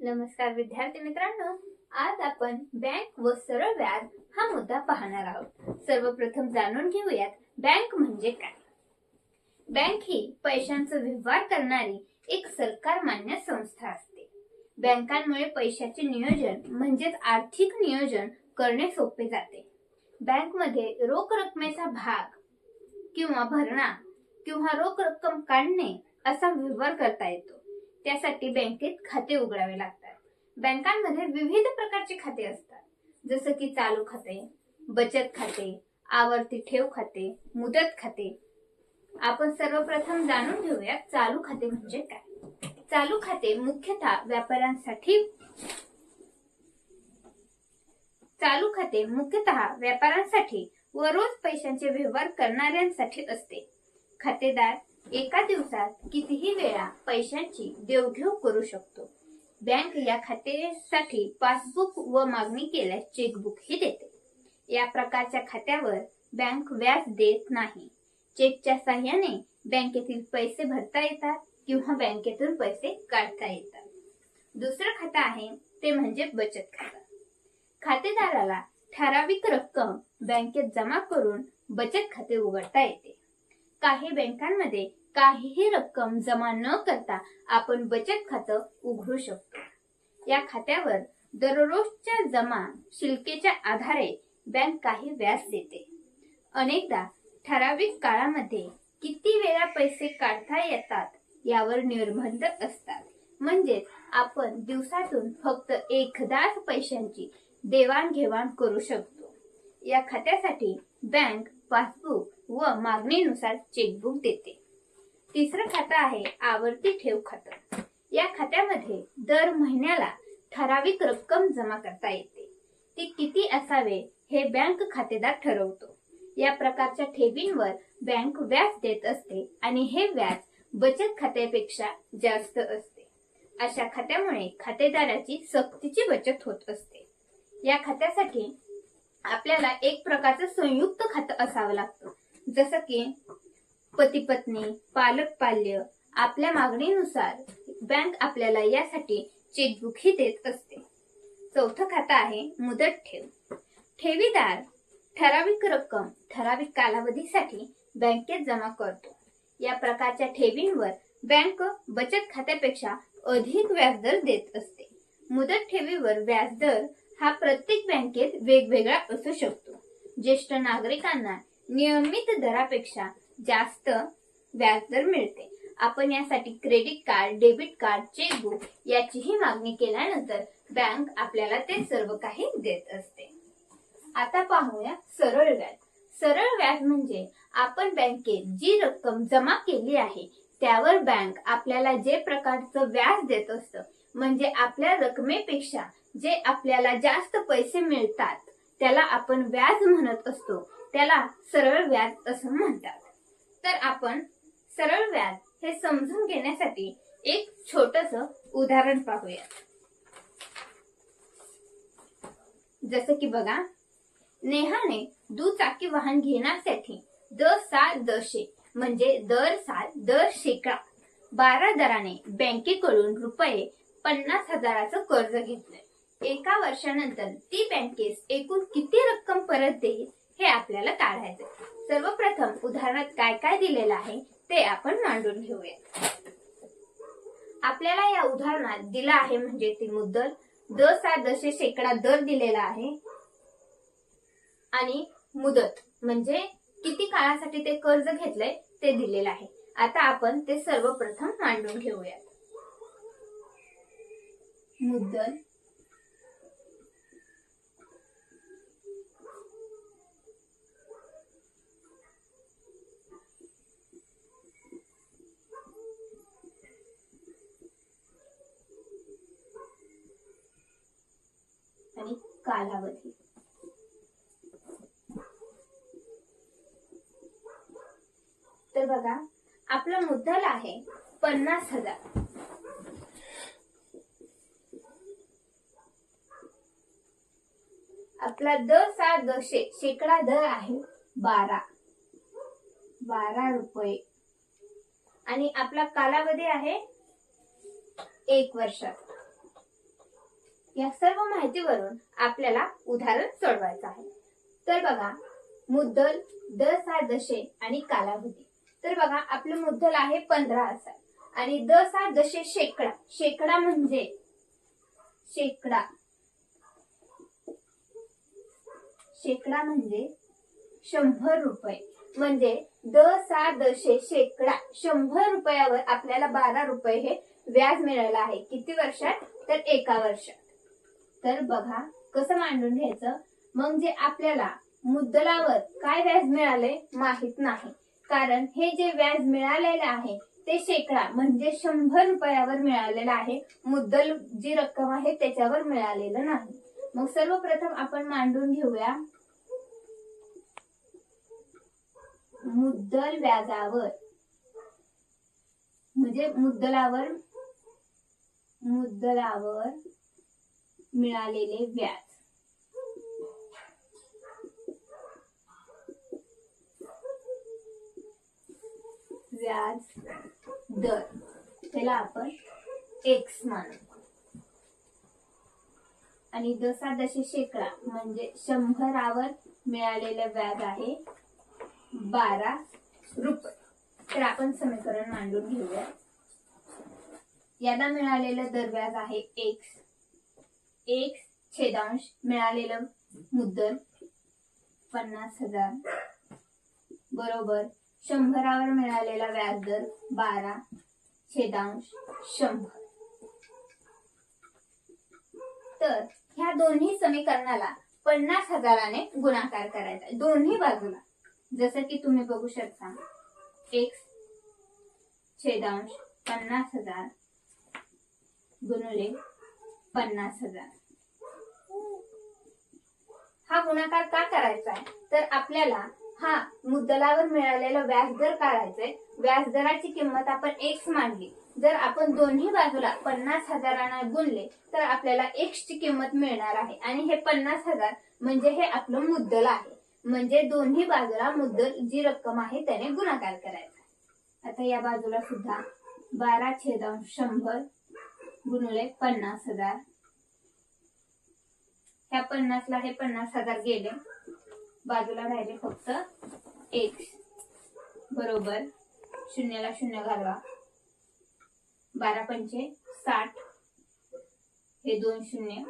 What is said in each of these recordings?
नमस्कार विद्यार्थी मित्रांनो आज आपण बँक व सरळ व्याज हा मुद्दा पाहणार आहोत. सर्वप्रथम जाणून घेऊयात बँक म्हणजे काय? बँक ही पैशांचा व्यवहार करणारी एक सरकार मान्य संस्था असते. बँकांमुळे पैशाचे नियोजन म्हणजेच आर्थिक नियोजन करणे सोपे जाते. बँकमध्ये रोख रकमेचा भाग किंवा भरणा किंवा रोख रक्कम काढणे असा व्यवहार करता येतो. त्यासाठी बँकेत खाते उघडावे लागतात. बँकांमध्ये विविध प्रकारचे खाते असतात. जसं की चालू खाते बचत खाते आवर्ती ठेव खाते मुदत खाते. आपण सर्वप्रथम जाणून घेऊया चालू खाते म्हणजे काय. चालू खाते मुख्यतः व्यापाऱ्यांसाठी चालू खाते मुख्यतः व्यापाऱ्यांसाठी व रोज पैशांचे व्यवहार करणाऱ्यांसाठी असते. खातेदार एका दिवसात कितीही वेळा पैशांची देवघेव करू शकतो. बँक या खात्यासाठी पासबुक व मागणी केल्यास चेकबुक ही देते. या प्रकारच्या खात्यावर बँक व्याज देत नाही. चेकच्या साह्याने बँकेतील पैसे भरता येतात किंवा बँकेतून पैसे काढता येतात. दुसरं खातं आहे ते म्हणजे बचत खातं. खातेदाराला ठराविक रक्कम बँकेत जमा करून बचत खाते उघडता येते. काही बँकांमध्ये काहीही रक्कम जमा न करता आपण बचत खातं उघडू शकतो. या खात्यावर दररोजच्या जमा शिल्केच्या आधारे बँक काही व्याज देते. अनेकदा ठराविक काळामध्ये किती वेळा पैसे काढता येतात यावर निर्बंध असतात. म्हणजेच आपण दिवसातून फक्त एकदाच पैशांची देवाणघेवाण करू शकतो. या खात्यासाठी बँक पासबुक व मागणीनुसार चेकबुक देते. तिसरं खातं आहे आवर्ती ठेव खातं. या खात्यामध्ये दर महिन्याला ठराविक रक्कम जमा करता येते. ती किती असावे हे बँक खातेदार ठरवतो. या प्रकारच्या ठेवींवर बँक व्याज देत असते आणि हे व्याज बचत खात्यापेक्षा जास्त असते. अशा खात्यामुळे खातेदाराची सक्तीची बचत होत असते. या खात्यासाठी आपल्याला एक प्रकारचं संयुक्त खातं असावं लागतं. जसं की पती पत्नी पालक पाल्य आपल्या मागणीनुसार बँक आपल्याला यासाठी चेकबुक ही देत असते. चौथं खातं आहे मुदत ठेव. ठेवीदार ठराविक रक्कम ठराविक कालावधीसाठी बँकेत जमा करतो. या प्रकारच्या ठेवींवर बँक बचत खात्यापेक्षा अधिक व्याजदर देत असते. मुदत ठेवीवर व्याजदर हा प्रत्येक बँकेत वेगवेगळा असू शकतो. ज्येष्ठ नागरिकांना नियमित दरापेक्षा जास्त व्याजदर मिळते. आपण यासाठी credit card debit card chequebook याचीही मागणी केल्यानंतर बँक आपल्याला ते सर्व काही देत असते. आता पाहूया सरळ व्याज. सरळ व्याज म्हणजे आपण बँकेत जी रक्कम जमा केली आहे त्यावर बँक आपल्याला जे प्रकारचं व्याज देत असतं म्हणजे आपल्या रकमेपेक्षा जे आपल्याला जास्त पैसे मिळतात त्याला आपण व्याज म्हणत असतो. त्याला सरळ व्याज असं म्हणतात. तर आपण सरळ व्याज हे समजून घेण्यासाठी एक छोटस उदाहरण पाहूया. जसं की बघा नेहाने दुचाकी वाहन घेण्यासाठी दर सात दशे म्हणजे दर सात दर शेकडा बारा दराने बँकेकडून रुपये पन्नास हजाराचं कर्ज घेतलंय. एका वर्षानंतर ती बँकेस एकूण किती रक्कम परत देईल? हे आपल्याला काढायचं सर्वप्रथम उदाहरणात काय काय दिलेलं आहे ते आपण मांडून घेऊया. आपल्याला या उदाहरणात दिला आहे म्हणजे ती मुद्दल. द हा दशे शेकडा दर दिलेला आहे. आणि मुदत म्हणजे किती काळासाठी ते कर्ज घेतलंय ते दिलेलं आहे. आता आपण ते सर्वप्रथम मांडून घेऊयात. मुद्दल आणि कालावधी. तर बघा आपला मुद्दल आहे पन्नास हजार. आपला दर सात दशे शेकडा दर आहे बारा. बारा रुपये. आणि आपला कालावधी आहे एक वर्षात या सर्व माहितीवरून आपल्याला उदाहरण सोडवायचं आहे. तर बघा मुद्दल दस हा दशे आणि कालावधी. तर बघा आपलं मुद्दल आहे पंधरा हजार आणि दस हा दशे शेकडा. शेकडा म्हणजे? शेकडा. शेकडा म्हणजे शंभर रुपये. म्हणजे द सहा दशे शेकडा. शंभर रुपयावर आपल्याला बारा रुपये हे व्याज मिळालं आहे. किती वर्षात? तर एका वर्षात. तर बघा कसं मांडून घ्यायचं? मग जे आपल्याला मुद्दलावर काय व्याज मिळाले माहीत नाही. कारण हे जे व्याज मिळालेलं आहे ते शेकडा म्हणजे शंभर रुपयावर मिळालेलं आहे. मुद्दल जी रक्कम आहे त्याच्यावर मिळालेलं नाही. मग सर्वप्रथम आपण मांडून घेऊया. मुद्दल व्याजावर. म्हणजे मुद्दलावर मुद्दलावर मिळालेले व्याज. व्याज दर. त्याला आपण एक्स मानू. आणि दसा दशे शेकडा म्हणजे शंभरावर मिळालेलं व्याज आहे बारा रुपये. तर आपण समीकरण मांडून घेऊया. याला मिळालेलं दर व्याज आहे एक्स एक छेदांश मिळालेलं मुद्दल पन्नास हजार. बरोबर. शंभरावर मिळालेला व्याजदर बारा छेदांश शंभर. तर ह्या दोन्ही समीकरणाला पन्नास हजाराने गुणाकार करायचा दोन्ही बाजूला. जसं की तुम्ही बघू शकता. एक्स छेदांश पन्नास हजार गुणुले पन्नास हजार. हा गुणाकार का करायचा आहे? तर आपल्याला हा मुद्दलावर मिळालेला व्याजदर काढायचाय व्याजदराची किंमत आपण एक्स मांडली जर आपण दोन्ही बाजूला पन्नास हजारांना गुणले तर आपल्याला एक्स ची किंमत मिळणार आहे. आणि हे पन्नास हजार म्हणजे हे आपलं मुद्दल आहे. म्हणजे दोन्ही बाजूला मुद्दल जी रक्कम आहे त्याने गुणाकार करायचा आता या बाजूला सुद्धा बारा छेदांश शंभर गुणले पन्नास हजार. ह्या पन्नासला हे पन्नास हजार गेले. बाजूला राहिले फक्त एक्स बरोबर. शून्याला शून्य घालवा. बारा पंचे साठ. हे दोन शून्य.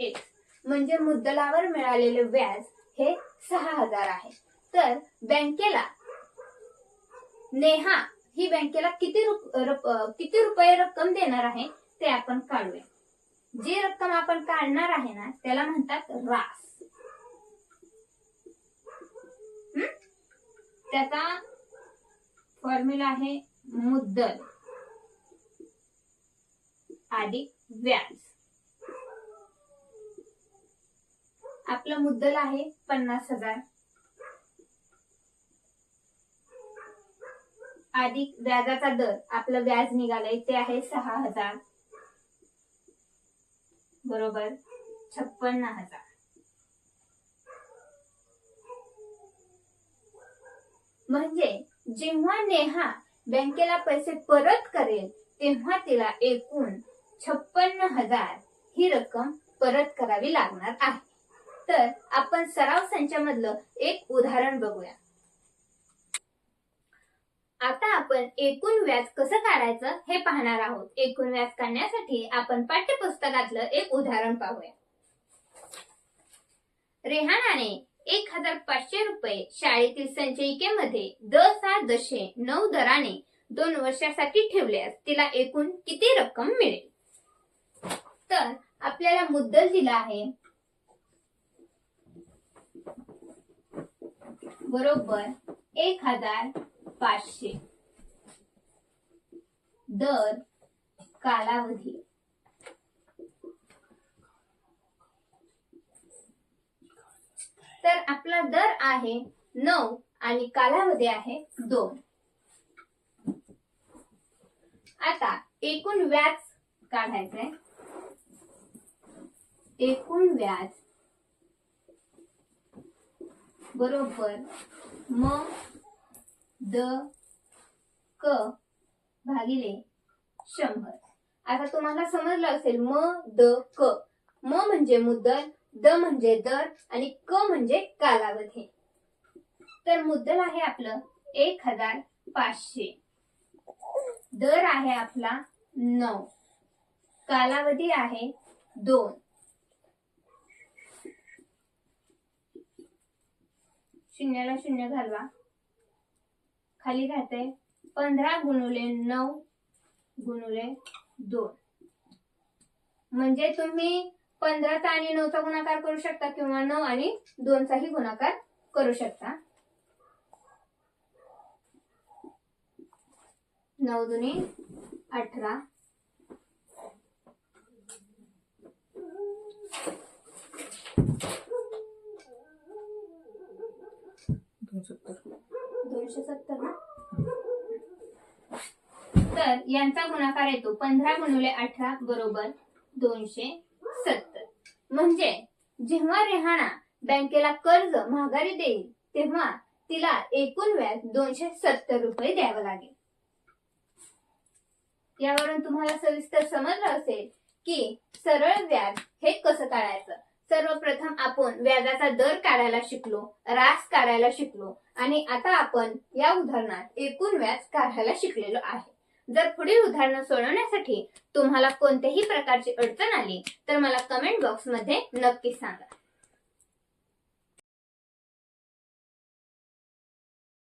एक. म्हणजे मुद्दलावर मिळालेले व्याज हे सहा हजार आहे. तर बँकेला नेहा ही बँकेला किती रुप- रप- किती रुपये रक्कम देणार आहे ते आपण काढूया. जी रक्कम आपण काढणार आहे ना त्याला म्हणतात रास. त्याचा फॉर्म्युला आहे मुद्दल. अधिक व्याज. आपलं मुद्दल आहे पन्नास हजार. अधिक व्याजाचा दर. आपलं व्याज निघालंय ते आहे सहा हजार. बरोबर? छप्पन्न हजार. म्हणजे जेव्हा नेहा बँकेला पैसे परत करेल तेव्हा तिला एकूण छप्पन्न हजार ही रक्कम परत करावी लागणार आहे. तर आपण सराव संचामधलं एक उदाहरण बघूया. आता आपण एकूण व्याज कसं काढायचं हे पाहणार आहोत. एकूण व्याज काढण्यासाठी आपण पाठ्यपुस्तकातलं एक उदाहरण पाहूया. रेहानाने एक हजार पाचशे रुपये शाळेतील संचयिकेमध्ये द सात दशे नऊ दराने दोन वर्षासाठी ठेवल्यास तिला एकूण किती रक्कम मिळेल? तर आपल्याला मुद्दल दिला आहे. बरोबर एक हजार पाचशे. दर कालावधी. तर आपला दर आहे नऊ आणि कालावधी आहे दोन. आता एकूण व्याज काढायचंय. एकूण व्याज. बरोबर. मग द क भागिले शंभर. आता तुम्हाला समजलं असेल म द क. म म्हणजे मुद्दल द म्हणजे दर आणि क म्हणजे कालावधी. तर मुद्दल आहे आपलं एक हजार पाचशे. दर आहे आपला नऊ. कालावधी आहे दोन. शून्याला शून्य घालवा. खाली राहते पंधरा गुणुले नऊ गुणुले दोन. म्हणजे तुम्ही पंधराचा आणि नऊचा गुणाकार करू शकता किंवा नऊ आणि दोनचाही गुणाकार करू शकता. नऊ दुनी अठरा. दोनशे सत्तर ना? तर यांचा गुणाकार येतो पंधरा गुणुले अठरा बरोबर दोनशे सत्तर. म्हणजे जेव्हा रेहाणा बँकेला कर्ज महागारी देईल तेव्हा तिला एकूण व्याज दोनशे सत्तर रुपये द्यावं लागेल. यावरून तुम्हाला सविस्तर समजलं असेल की सरळ व्याज हे कसं काढायचं? सर्वप्रथम आपण व्याजाचा दर काढायला शिकलो रास काढायला शिकलो आणि आता आपण या उदाहरणात एकूण व्याज काढायला शिकलेलो आहे. जर पुढील उदाहरणं सोडवण्यासाठी तुम्हाला कोणत्याही प्रकारची अडचण आली तर मला कमेंट बॉक्समध्ये नक्की सांगा.